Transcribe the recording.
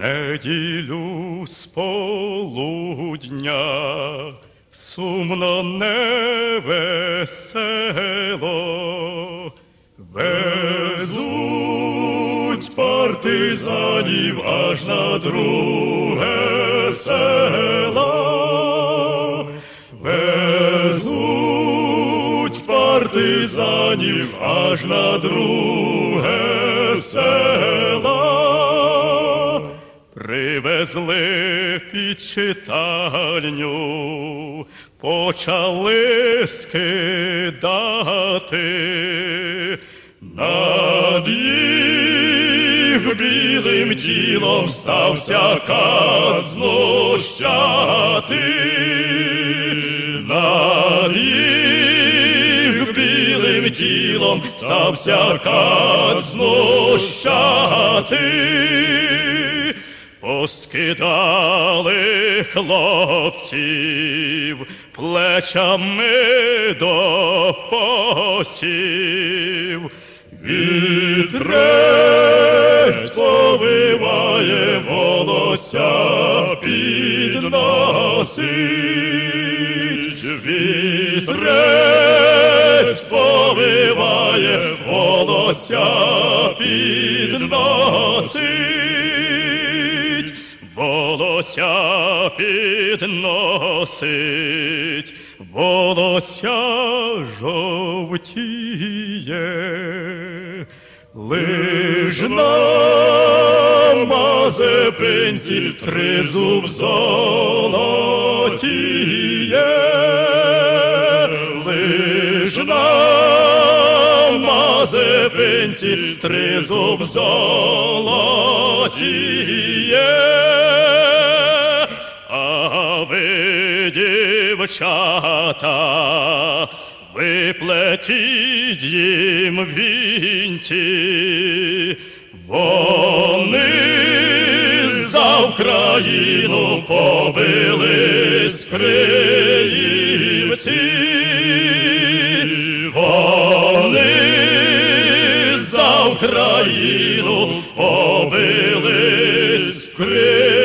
Неділю з полудня сумно невесело, везуть партизанів аж на друге село. Везуть партизанів аж на друге село. Привезли під читальню, почали скидати над їх білим тілом стався кат знущати, над їх білим тілом стався кат знущати. Поскидали хлопців плечами до посів. Вітрець повиває волосся підносить. Вітрець повиває волосся підносить. Волосся підносить, волосся жовтіє, лиш на мазепинці тризуб золотіє, лиш на мазепинці тризуб золотіє. Дівчата, виплетіть їм вінці, вони за Україну побились криївці, вони за Україну побились в Криївці.